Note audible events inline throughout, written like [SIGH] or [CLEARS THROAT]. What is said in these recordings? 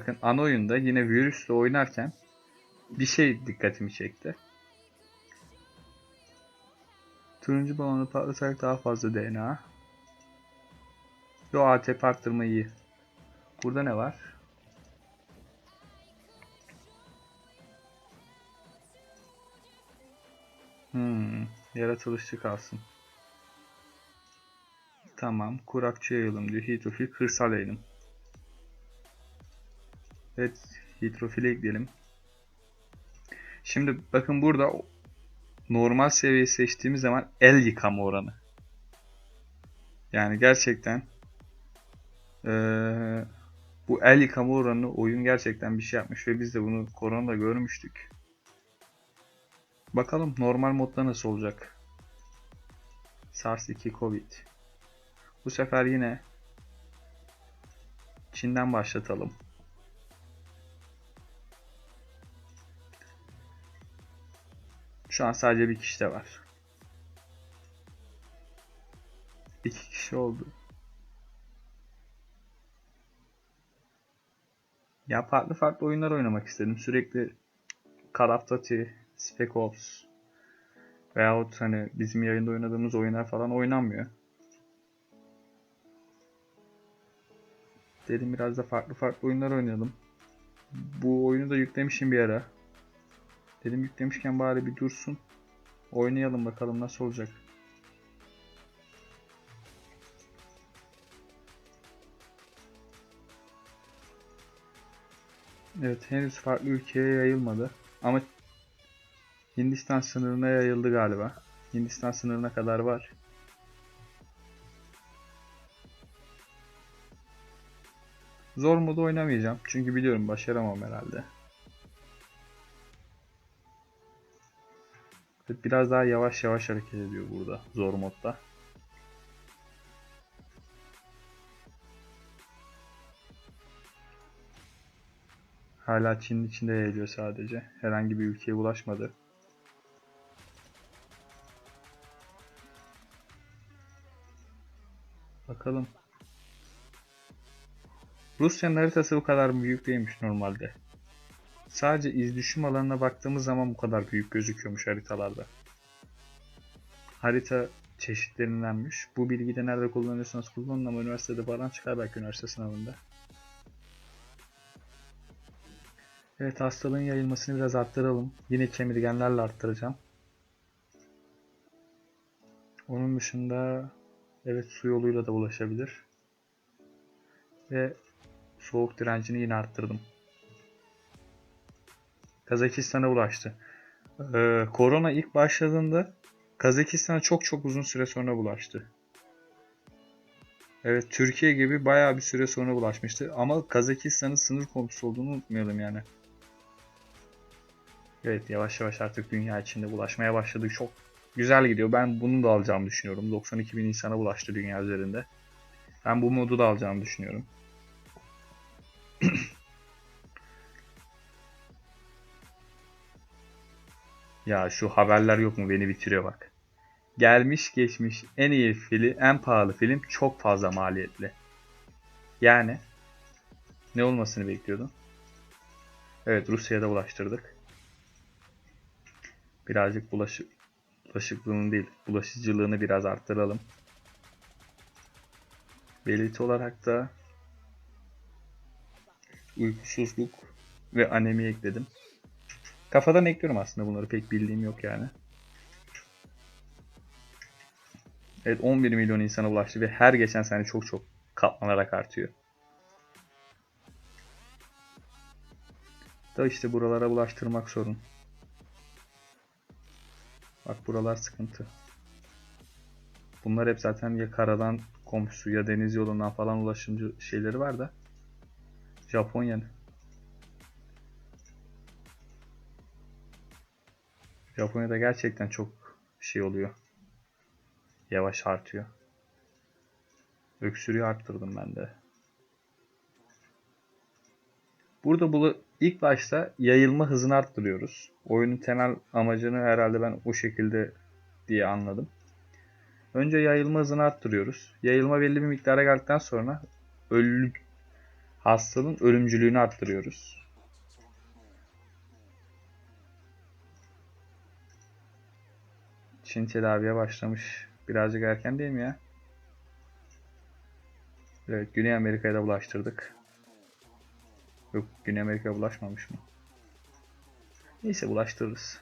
Bakın ana oyunda yine virüsle oynarken bir şey dikkatimi çekti. Turuncu balonu patlatarak daha fazla DNA. Yo ATP arttırma iyi. Burada ne var? Hmm, yaratılışçı kalsın. Tamam, kurakçı yayılım diyor. Hidrofil kırsal yayılım. Evet, hidrofile ekleyelim. Şimdi bakın burada normal seviyeyi seçtiğimiz zaman el yıkama oranı. Yani gerçekten eee, bu el yıkama oranı oyun gerçekten bir şey yapmış ve biz de bunu koronada görmüştük. Bakalım normal modda nasıl olacak? SARS-2 Covid. Bu sefer yine Çin'den başlatalım. Şu an sadece bir kişi de var. İki kişi oldu. Ya farklı farklı oyunlar oynamak istedim. Sürekli Call of Duty, Spec Ops veyahut hani bizim yayında oynadığımız oyunlar falan oynanmıyor. Dedim biraz da farklı farklı oyunlar oynayalım. Bu oyunu da yüklemişim bir ara. Dedim yüklemişken bari bir dursun. Oynayalım bakalım nasıl olacak. Evet henüz farklı ülkeye yayılmadı. Ama Hindistan sınırına yayıldı galiba. Hindistan sınırına kadar var. Zor modu oynamayacağım. Çünkü biliyorum başaramam herhalde. Biraz daha yavaş yavaş hareket ediyor burada zor modda. Hala Çin'in içinde yayılıyor sadece. Herhangi bir ülkeye ulaşmadı. Bakalım. Rusya'nın haritası bu kadar büyük değilmiş normalde. Sadece iz düşüm alanına baktığımız zaman bu kadar büyük gözüküyormuş haritalarda. Harita çeşitlerindenmiş. Bu bilgiyi de nerede kullanıyorsanız kullanın ama üniversitede falan çıkar belki üniversite sınavında. Evet hastalığın yayılmasını biraz arttıralım. Yine kemirgenlerle arttıracağım. Onun dışında evet su yoluyla da bulaşabilir. Ve soğuk direncini yine arttırdım. Kazakistan'a ulaştı. Ee, korona ilk başladığında Kazakistan'a çok çok uzun süre sonra bulaştı. Evet Türkiye gibi bayağı bir süre sonra bulaşmıştı. Ama Kazakistan'ın sınır komşusu olduğunu unutmayalım yani. Evet yavaş yavaş artık dünya içinde bulaşmaya başladı. Çok güzel gidiyor. Ben bunu da alacağımı düşünüyorum. 92 bin insana bulaştı dünya üzerinde. Ben bu modu da alacağımı düşünüyorum. [CLEARS THROAT] Ya şu haberler yok mu beni bitiriyor bak. Gelmiş geçmiş en iyi film, en pahalı film çok fazla maliyetli. Yani ne olmasını bekliyordun? Evet Rusya'ya da ulaştırdık. Birazcık bulaşı, bulaşıklığını değil, bulaşıcılığını biraz arttıralım. Belirti olarak da uykusuzluk ve anemi ekledim. Kafadan ekliyorum aslında bunları pek bildiğim yok yani. Evet 11 milyon insana ulaştı ve her geçen sene çok çok katlanarak artıyor. Da işte buralara ulaştırmak sorun. Bak buralar sıkıntı. Bunlar hep zaten ya karadan komşusu ya deniz yolundan falan ulaşımcı şeyleri var da. Japonya'nın. Japonya'da gerçekten çok şey oluyor. Yavaş artıyor. Öksürüğü arttırdım ben de. Burada bu ilk başta yayılma hızını arttırıyoruz. Oyunun temel amacını herhalde ben o şekilde diye anladım. Önce yayılma hızını arttırıyoruz. Yayılma belli bir miktara geldikten sonra ölü Hastalığın ölümcülüğünü arttırıyoruz. Çin tedaviye başlamış. Birazcık erken değil mi ya? Evet, Güney Amerika'ya da bulaştırdık. Yok, Güney Amerika'ya bulaşmamış mı? Neyse bulaştırırız.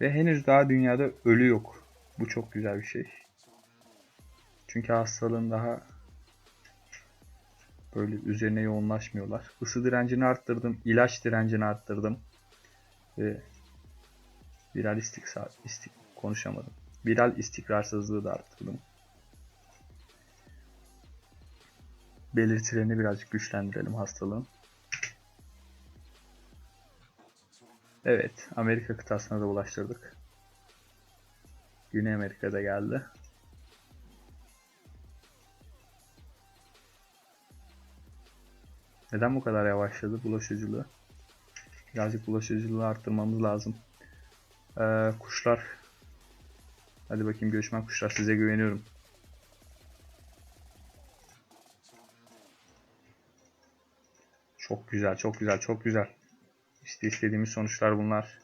Ve henüz daha dünyada ölü yok. Bu çok güzel bir şey. Çünkü hastalığın daha böyle üzerine yoğunlaşmıyorlar. Isı direncini arttırdım, ilaç direncini arttırdım. Ve viral istikrar, istik, konuşamadım. Viral istikrarsızlığı da arttırdım. Belirtilerini birazcık güçlendirelim hastalığın. Evet, Amerika kıtasına da bulaştırdık. Güney Amerika'da geldi. Neden bu kadar yavaşladı bulaşıcılığı? Birazcık bulaşıcılığı arttırmamız lazım. Ee, kuşlar. Hadi bakayım göçmen kuşlar size güveniyorum. Çok güzel, çok güzel, çok güzel. İşte istediğimiz sonuçlar bunlar.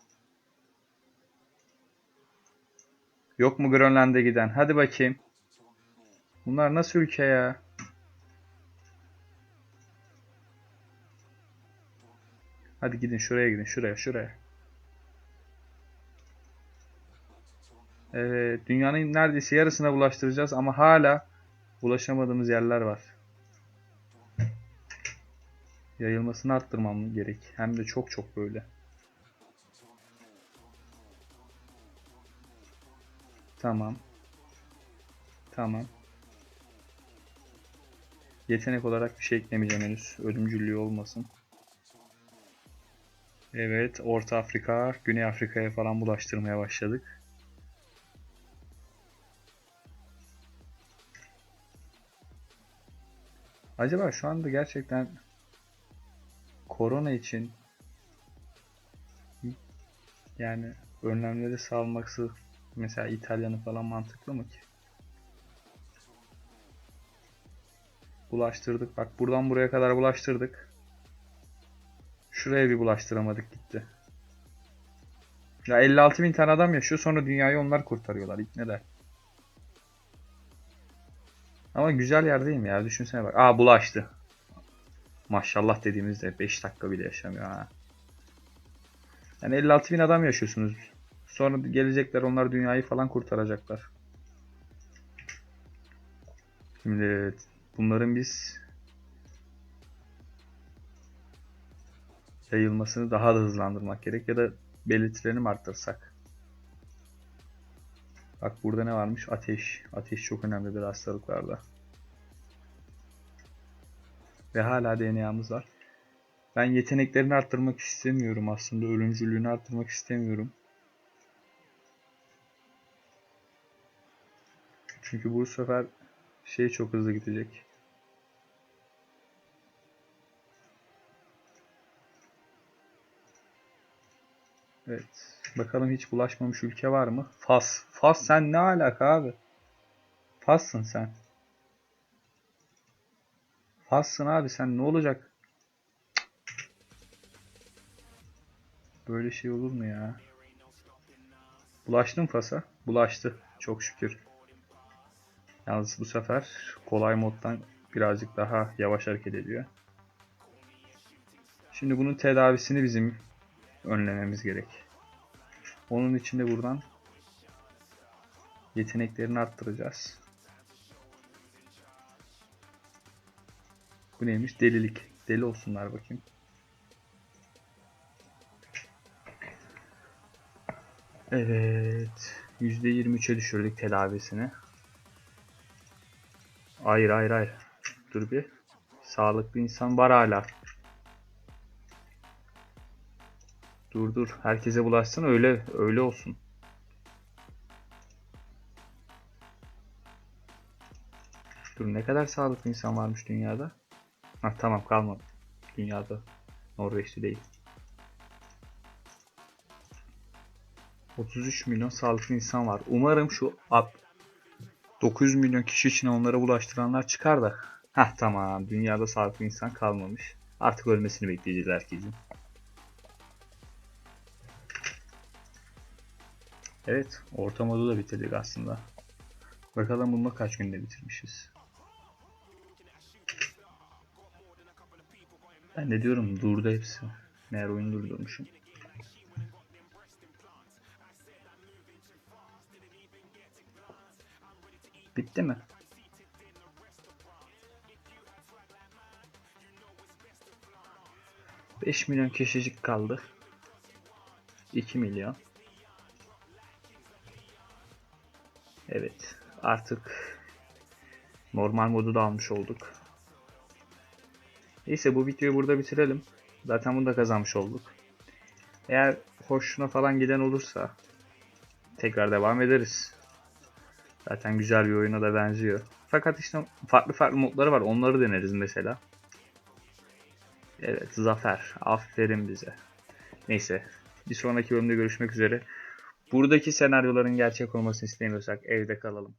Yok mu Grönland'e giden? Hadi bakayım. Bunlar nasıl ülke ya? Hadi gidin şuraya gidin. Şuraya, şuraya. Evet, dünyanın neredeyse yarısına bulaştıracağız ama hala ulaşamadığımız yerler var. Yayılmasını arttırmam gerek. Hem de çok çok böyle. Tamam. Tamam. Yetenek olarak bir şey eklemeyeceğim henüz. Ölümcüllüğü olmasın. Evet, Orta Afrika, Güney Afrika'ya falan bulaştırmaya başladık. Acaba şu anda gerçekten korona için yani önlemleri sağlaması mesela İtalya'nın falan mantıklı mı ki? Bulaştırdık. Bak buradan buraya kadar bulaştırdık. Şuraya bir bulaştıramadık gitti. Ya 56 bin tane adam yaşıyor sonra dünyayı onlar kurtarıyorlar. İlk ne der? Ama güzel yerdeyim ya. Düşünsene bak. Aa bulaştı. Maşallah dediğimizde 5 dakika bile yaşamıyor ha. Yani 56 bin adam yaşıyorsunuz. Sonra gelecekler onlar dünyayı falan kurtaracaklar. Şimdi bunların biz yayılmasını daha da hızlandırmak gerek ya da belirtilerini arttırsak? Bak burada ne varmış? Ateş. Ateş çok önemlidir hastalıklarda. Ve hala DNA'mız var. Ben yeteneklerini arttırmak istemiyorum aslında. Ölümcüllüğünü arttırmak istemiyorum. Çünkü bu sefer şey çok hızlı gidecek. Evet. Bakalım hiç bulaşmamış ülke var mı? Fas. Fas sen ne alaka abi? Fas'sın sen. Fas'sın abi sen ne olacak? Böyle şey olur mu ya? Bulaştın Fas'a? Bulaştı. Çok şükür. Yalnız bu sefer kolay moddan birazcık daha yavaş hareket ediyor. Şimdi bunun tedavisini bizim önlememiz gerek. Onun için de buradan yeteneklerini arttıracağız. Bu neymiş? Delilik. Deli olsunlar bakayım. Evet. %23'e düşürdük tedavisini. Hayır hayır hayır. Dur bir. Sağlıklı insan var hala. Dur dur. Herkese bulaşsın öyle öyle olsun. Dur ne kadar sağlıklı insan varmış dünyada? Ha tamam kalmadı. Dünyada. Norveç'te değil. 33 milyon sağlıklı insan var. Umarım şu 900 milyon kişi için onlara bulaştıranlar çıkar da Hah tamam. Dünyada sağlıklı insan kalmamış. Artık ölmesini bekleyeceğiz herkesin. Evet. Orta modu da bitirdik aslında. Bakalım bunu kaç günde bitirmişiz. Ben de diyorum durdu hepsi. Meğer oyun durdurmuşum. Bitti mi? Beş milyon kişicik kaldı. 2 milyon. Evet. Artık normal modu da almış olduk. Neyse bu videoyu burada bitirelim. Zaten bunu da kazanmış olduk. Eğer hoşuna falan giden olursa tekrar devam ederiz. Zaten güzel bir oyuna da benziyor. Fakat işte farklı farklı modları var. Onları deneriz mesela. Evet Zafer. Aferin bize. Neyse. Bir sonraki bölümde görüşmek üzere. Buradaki senaryoların gerçek olmasını istemiyorsak evde kalalım.